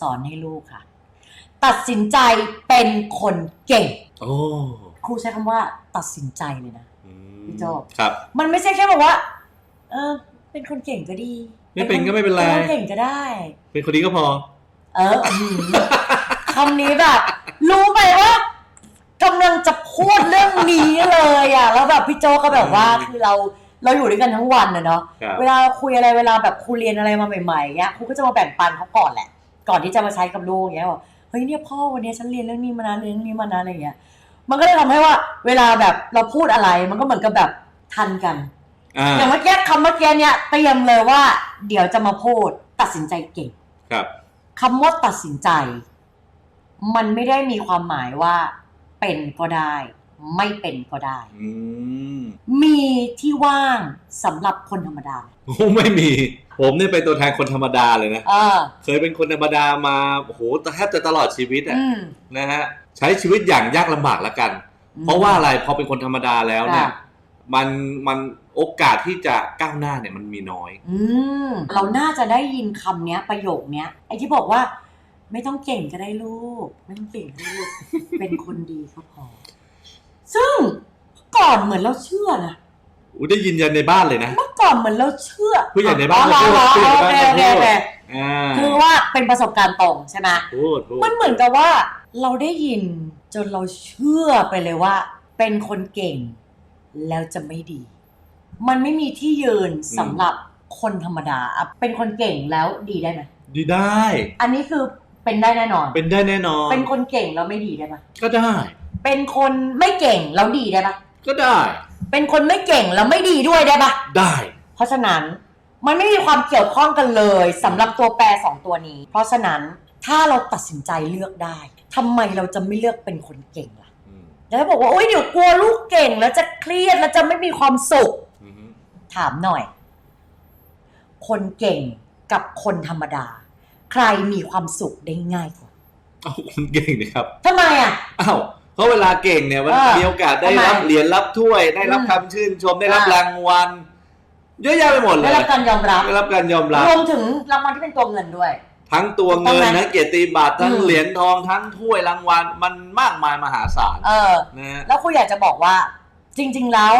สอนให้ลูกค่ะ ตัดสินใจเป็นคนเก่ง โอ้ครูใช้คำว่าตัดสินใจเลยนะอืมพี่โจ้ ครับ มันไม่ใช่แค่บอกว่า เออเป็นคนเก่งก็ดีไม่เป็นก็ไม่เป็นไร คนเก่งก็ได้ เป็นคนดีก็พอ เอออื้อหือคำนี้แบบ รู้ไหมว่ากำลังจะพูดเรื่องนี้เลยอะ แล้วแบบพี่โจก็แบบว่าอืมคือเราเราอยู่ด้วยกันทั้งวันนะเนาะ ครับ เวลาคุยอะไรเวลาแบบครูเรียนอะไรมาใหม่ๆเงี้ยครูก็จะมาแบ่งปันเขาก่อนแหละ ก่อนที่จะมาใช้กับลูกเงี้ยบอกเฮ้ยเนี่ยพ่อวันนี้ฉันเรียนเรื่องนี้มานะเรื่องนี้มานะอะไรเงี้ยมันก็เลยทำให้ว่า เวลาแบบเราพูดอะไร มันก็เหมือนกับแบบทันกันอ่าอย่างเมื่อกี้คำเมื่อกี้เนี่ยเตรียมเลยว่า เดี๋ยวจะมาพูดตัดสินใจเก่งครับ คำว่าตัดสินใจ มันไม่ได้มีความหมายว่า เป็นก็ได้ ไม่เป็นก็ได้ อืมมีที่ว่างสำหรับคนธรรมดา โอ้ไม่มี ผมเนี่ยเป็นตัวแทนคนธรรมดาเลยนะ เออ เคยเป็นคนธรรมดามาโอ้โหแทบจะตลอดชีวิตอะอืม นะฮะใช้ชีวิตอย่างยากลำบากละกัน เพราะว่าอะไรพอเป็นคนธรรมดาแล้วเนี่ยค่ะ มันมันโอกาสที่จะก้าวหน้าเนี่ยมันมีน้อย อืมเราน่าจะได้ยินคำเนี้ยประโยคเนี้ยไอ้ที่บอกว่า ไม่ต้องเก่งก็ได้ลูก ไม่ต้องเก่งก็ได้ลูก เป็นคนดีก็พอ ซึ่งก่อนเหมือนเราเชื่อนะ อุยได้ยินยันในบ้านเลยนะ เมื่อก่อนเหมือนเราเชื่อผู้ใหญ่ในบ้านอ๋อเหรอผู้ใหญ่ในบ้านโอเคโอเคโอเคอ่าคือว่าเป็นประสบการณ์ตรงใช่ไหมพูดพูดมันเหมือนกับว่าเราได้ยินจนเราเชื่อไปเลยว่า เป็นคนเก่ง แล้วจะไม่ดี มันไม่มีที่ยืนสำหรับคนธรรมดาอะเป็นคนเก่งแล้วดีได้ไหมดีได้ อันนี้คือเป็นได้แน่นอน เป็นได้แน่นอน เป็นคนเก่งแล้วไม่ดีได้ไหมก็ได้ เป็นคนไม่เก่งแล้วดีได้ปะก็ได้ เป็นคนไม่เก่งแล้วไม่ดีด้วยได้ปะได้ เพราะฉะนั้นมันไม่มีความเกี่ยวข้องกันเลยสำหรับตัวแปรสองตัวนี้ เพราะฉะนั้นถ้าเราตัดสินใจเลือกได้ทำไมเราจะไม่เลือกเป็นคนเก่งล่ะอืมแล้วบอกว่าโอ๊ยเดี๋ยวกลัวลูกเก่งแล้วจะเครียดแล้วจะไม่มีความสุข อืมถามหน่อย คนเก่งกับคนธรรมดา ใครมีความสุขได้ง่ายกว่าเอาคุณเก่งนะครับทำไมอะ อ้าว เพราะเวลาเก่งเนี่ยมันเออมีโอกาสได้ทำไมรับเหรียญรับถ้วย ได้รับอืมคำชื่นชมได้รับอะรางวัลเยอะแยะไปหมดเลได้ยรับการยอมรับได้รับการยอมรับ รวมถึงรางวัลที่เป็นตัวเงินด้วย ทั้งตัวถูกต้อเงิงนไหมทั้งเกียรติบัตรทั้งอืม เหรียญทองทั้งถ้วยรางวัลมันมากมายมหาศาลเออ นะฮะ แล้วครูอยากจะบอกว่า จริง ๆแล้ว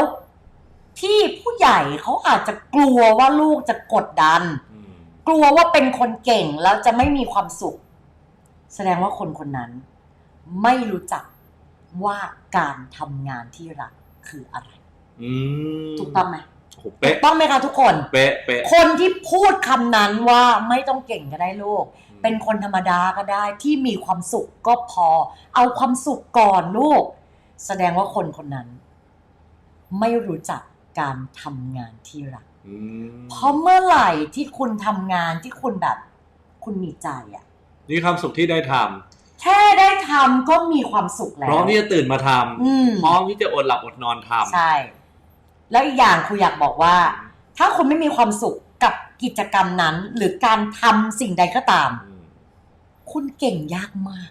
ที่ผู้ใหญ่เขาอาจจะกลัวว่าลูกจะกดดันอืมกลัวว่าเป็นคนเก่งแล้วจะไม่มีความสุข แสดงว่าคนคนนั้น ไม่รู้จัก ว่าการทำงานที่รักคืออะไร อืมถูกต้องไหมโอ้โหถูเป๊ะ กต้องไหมคะทุกคน เป๊ะ เป๊ะ คนที่พูดคำนั้นว่าไม่ต้องเก่งก็ได้ลูก เป็นคนธรรมดาก็ได้ที่มีความสุขก็พอ เอาความสุขก่อนลูก แสดงว่าคนคนนั้น ไม่รู้จักการทำงานที่รัก อืมเพราะเมื่อไหร่ที่คุณทำงานที่คุณแบบ คุณมีใจอะ นี่ความสุขที่ได้ท แค่ได้ทำก็มีความสุขำแล้พวร้อมที่จะตื่นมาทอืมำพร้อมที่จะอดหลับอดนอนทำใช่ แล้วอีกอย่างครูอยากบอกว่า ถ้าคุณไม่มีความสุขกับกิจกรรมนั้น หรือการทำสิ่งใดก็ตามอืมคุณเก่งยากมาก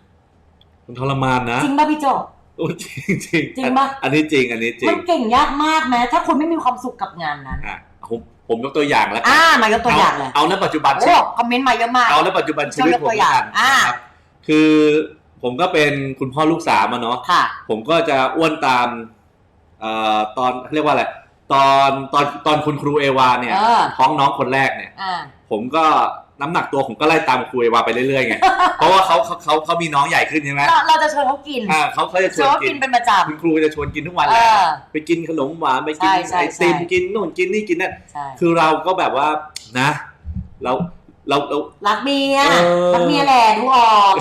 มันทรมานนะจริงป่ะพี่โจ โอ้จริงจริงจริงปะ อันนี้จริง อันนี้จริมังนเก่งยากมากแม้ถ้าคุณไม่มีความสุขกับงานนั้น อะผมผมยกตัวอย่างแล้วกัอ่ามายกตัวอย่างเลยเอาณปัจจุบันโอ้คอมเมนต์มาเยอะมากเอาณปัจจุบันชีวิตยกผตัมวอย่างกันอ่า นะครับ คือผมก็เป็นคุณพ่อลูกสามอะเนาะค่ะ ผมก็จะอ้วนตามเอ่อตอนเรียกว่าอะไรตอนตอนตอนคุณครูเอวาเนี่ยเออ ท้องน้องคนแรกเนี่ย อ่า ผมก็น้ำหนักตัวผมก็ไล่ตามครูเอวาไปเรื่อยๆไง เพราะว่าเขาเขาเขาเขามีน้องใหญ่ขึ้นใช่ไหมเราเราจะชวนเขากินอ่าเขาเขาจะชชววนนเขากิกินนเป็นประจ คุณครูจะชวนกินทุกวันำเลเอยอไปกินขนมหวานไปกินใช่ใช่ไอติมใช่กินนู่นกินนี่กินนั่นใช่ คือเราก็แบบว่านะ เรา เราเรา รักเมียเออ รักเมียแหละดูออก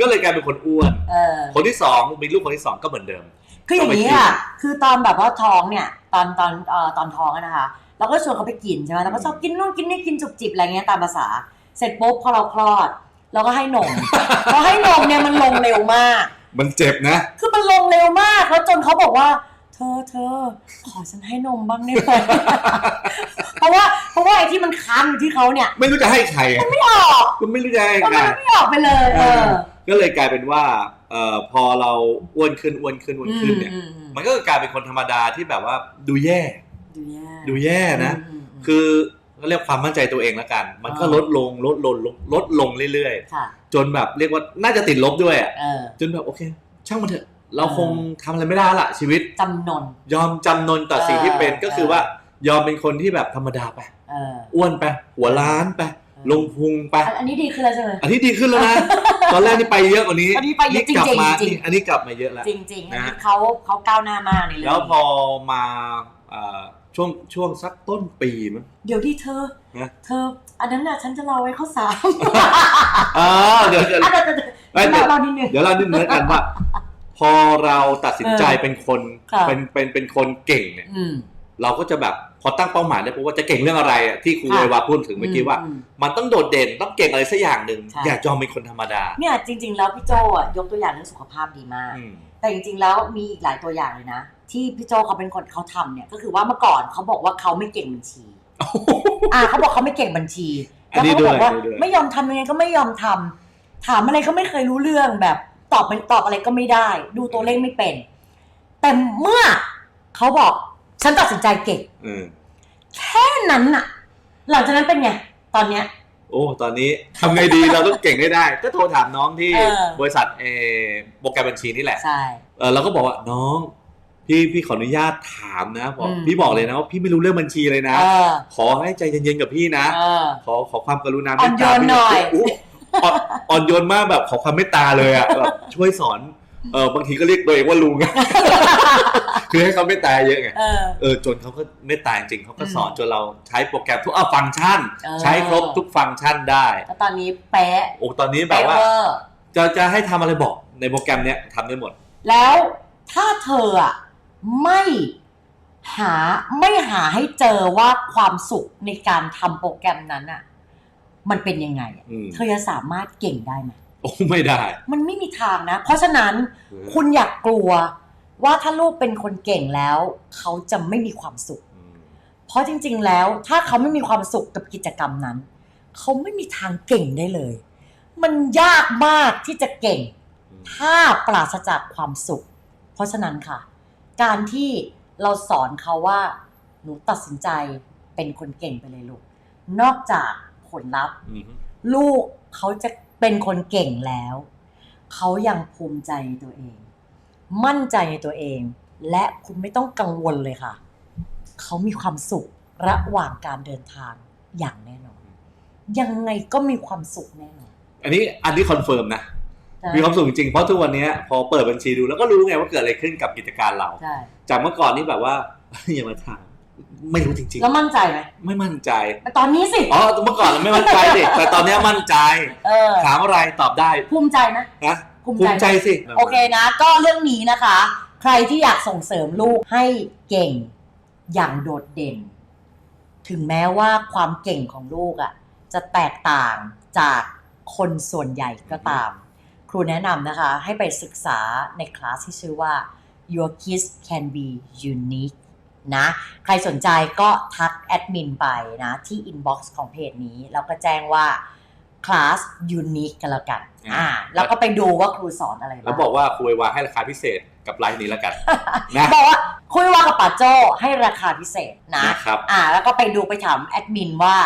ก็เลยกลายเป็นคนอ้วน เออ คนที่สองมีลูกคนที่สองก็เหมือนเดิม คืออย่างนี้ค่ะ คือตอนแบบว่าท้องเนี่ย ตอนตอนเอ่อตอนท้องอะนะคะ เราก็ชวนเขาไปกินใช่ไหมเราก็ชอบกินนู่นกินนี่กินจุบจิบอะไรเงี้ยตามภาษา เสร็จปุ๊บพอเราคลอด เราก็ให้นม พอให้นมเนี่ยมันลงเร็วมาก มันเจ็บนะ คือมันลงเร็วมาก แล้วจนเขาบอกว่า เธอเธอขอฉันให้นมบ้างได้ไหม เพราะว่าเพราะว่าไอ้ที่มันค้างอยู่ที่เขาเนี่ย ไม่รู้จะให้ใครอะไม่ออกมันไม่รู้จะให้มันใคร ไม่ออกไปเลยเออก็เลยกลายเป็นว่าเอ่อพอเราอ้วนขึ้นอ้วนขึ้นอ้วนขึ้นเนี่ย อืมอืมมันก็กลายเป็นคนธรรมดาที่แบบว่าดูแย่ ดูแย่ดูแย่นะ อืมอืมคือก็เรียกความมั่นใจตัวเองแล้วกัน มันก็อ่า ลดลงลดลงลดลดลงเรื่อยค่ะ ๆ จนแบบเรียกว่าน่าจะติดลบด้วยอะเออ จนแบบโอเค ช่างมันเถอะ เราเออคงทำอะไรไม่ได้ละชีวิต จำนน ยอมจำนนต่อสิ่งที่เป็นเออ ก็คือว่ายอมเป็นคนที่แบบธรรมดาไป เอออ้วนไป หัวล้านไป ลงพุงไป อันอันนี้ดีขึ้นแล้วใช่ไหมอันนี้ดีขึ้นแล้วนะ ตอนแรกนี่ไปเยอะกว่านี้อันนี้ไปเยอะกลับจริงๆมาจริงๆ นี่อันนี้กลับมาเยอะแล้ว จริงๆอันนะนี้เขาเขาก้าวหน้ามากในเรื่องแล้วพนี้อมาเอ่อช่วงช่วงสักต้นปีมั้ง เดี๋ยวที่เธอ นะ เธอ อันนั้นน่ะฉันจะเล่าไว้ข้อสามอ่าเดี๋ยวเดี๋ยว อะเดี๋ยวเดี๋ยวเดี๋ยวเอ้ยเดี๋ยวเรานิดนึง เดี๋ยวเรานิดนึงแล้วกันว่าพ อเราตัดสินใจเออเป็นคนค่ะ เป็นเป็นเป็นคนเก่งเนี่ย อืม เราก็จะแบบพอตั้งเป้าหมายได้ปุ๊บว่าจะเก่งเรื่องอะไรอะที่ครูค่ะเอวาพูดถึงเมื่อกี้ว่าอืมมันต้องโดดเด่นต้องเก่งอะไรสักอย่างหนึ่งใช่ อย่ายอมเป็นคนธรรมดาเนี่ยจริง ๆ แล้วพี่โจอะยกตัวอย่างเรื่องสุขภาพดีมาก อืม แต่จริงๆแล้วมีอีกหลายตัวอย่างเลยนะ ที่พี่โจเขาเป็นคนเขาทำเนี่ยก็คือว่าเมื่อก่อนเขาบอกว่าเขาไม่เก่งบัญชี อ่าเขาบอกเขาไม่เก่งบัญชีอันนี้แล้วเขาบอกว่าด้วยด้วย ไม่ยอมทำยังไงก็ไม่ยอมทำถามอะไรก็ไม่เคยรู้เรื่องแบบ ตอบไปตอบอะไรก็ไม่ได้ ดูตัวเลขไม่เป็น แต่เมื่อเขาบอกฉันตัดสินใจเก่งอืมแค่นั้นน่ะ หลังจากนั้นเป็นไง ตอนเนี้ย โอ้ตอนนี้ทำไงดี เราต้องเก่งให้ได้ ก็โทรถามน้องที่เออ บริษัทเออโปรแกรมบัญชีนี่แหละ ใช่ เออเราก็บอกว่าน้องพี่พี่ขออนุญาตถามนะบอกอืม พี่บอกเลยนะว่าพี่ไม่รู้เรื่องบัญชีเลยนะ เออขอให้ใจเย็นๆกับพี่นะ เออ ขอขอความกรุณาอ่อนโยนพี่หน่อยโอ้ อ่อนอ่อนโยนมากแบบขอความเมตตาเลยอะแบบช่วยสอนเออบางทีก็เรียกตัวเองว่าลุง คือให้เขาเมตตาเยอะไงเออ เออจนเขาก็เมตตาจริงๆเขาก็อืมสอนจนเราใช้โปรแกรมทุกอะฟังก์ชัน เออ ใช้ครบทุกฟังก์ชันได้แล้วตอนนี้แป๊ะโอ้ตอนนี้แบบแป๊ะว่า เวอร์จะจะให้ทำอะไรบอกในโปรแกรมเนี้ยทำได้หมด แล้วถ้าเธออะไม่หาไม่หาให้เจอว่าความสุขในการทำโปรแกรมนั้นอะ มันเป็นยังไงอะอืม เธอจะสามารถเก่งได้ไหม โอ้ไม่ได้ มันไม่มีทางนะ เพราะฉะนั้นคุณอยากกลัวว่าถ้าลูกเป็นคนเก่งแล้ว เขาจะไม่มีความสุขอืมเพราะจริง ๆ แล้วถ้าเขาไม่มีความสุขกับกิจกรรมนั้น เขาไม่มีทางเก่งได้เลย มันยากมากที่จะเก่งอืมถ้าปราศจากความสุข เพราะฉะนั้นค่ะ การที่เราสอนเขาว่า หนูตัดสินใจเป็นคนเก่งไปเลยลูก นอกจาก ผลลัพธ์อืมลูกเขาจะเป็นคนเก่งแล้ว เขายังภูมิใจในตัวเอง มั่นใจในตัวเอง และคุณไม่ต้องกังวลเลยค่ะ เขามีความสุขระหว่างการเดินทางอย่างแน่นอน ยังไงก็มีความสุขแน่นอน อันนี้อันนี้คอนเฟิร์มนะ มีความสุขจริงๆเพราะทุกวันเนี้ยพอเปิดบัญชีดูแล้วก็รู้ไงว่าเกิดอะไรขึ้นกับกิจการเราใช่จากเมื่อก่อนนี่แบบว่าอย่ามาถาม ไม่รู้จริงแล้วมั่นใจไหมๆ ไม่มั่นใจแต่ตอนนี้สิ อ๋อ เมื่อก่อนเราไม่มั่นใจสิแต่ตอนเนี้ยมั่นใจ เออ ถามอะไรตอบได้ภูมิใจนะ นะภูมิภูใจ มิใจสิ โอเคนะ ก็เรื่องนี้นะคะ ใครที่อยากส่งเสริมลูกให้เก่งอย่างโดดเด่น ถึงแม้ว่าความเก่งของลูกอะ่ะ จะแตกต่างจากคนส่วนใหญ่ก็ตาม ครูแนะนำนะคะ ให้ไปศึกษาในคลาสที่ชื่อว่า Your Kids Can Be Unique นะใครสนใจก็ทักแอดมินไปนะที่ inbox ของเพจนี้ แล้วก็แจ้งว่าคลาส Unique กันแล้วกันอ่าแล้วก็ไปดูว่าครูสอนอะไรบ้างแล้วบอกว่าคุยวาให้ราคาพิเศษกับไลน์นี้แล้วกันนะบอกว่าคุยว่ากับป่าโจ้ให้ราคาพิเศษนะนะครับอ่าแล้วก็ไปดูไปถามแอดมินว่า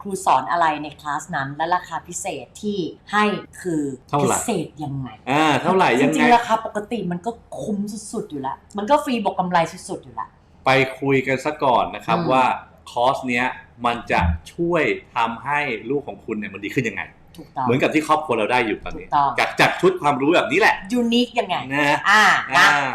ครูสอนอะไรในคลาสนั้นและราคาพิเศษที่ให้คือเท่าไหร่พิเศษยังไงอ่าเท่าไหร่จยังริไงงๆราคาปกติมันก็คุ้มสุดๆอยู่แล้วมันก็ฟรีบวกกำไรสุดๆอยู่แล้ว ไปคุยกันซะก่อนนะครับอืม ว่าคอร์สเนี้ยมันจะช่วยทำให้ลูกของคุณเนี่ยมันดีขึ้นยังไง ถูกต้อง เหมือนกับที่ครอบครัวเราได้อยู่ตอนนี้ ถูกต้อง จากจากชุดความรู้แบบนี้แหละยูนิคยังไงนะอ่านะ อ่า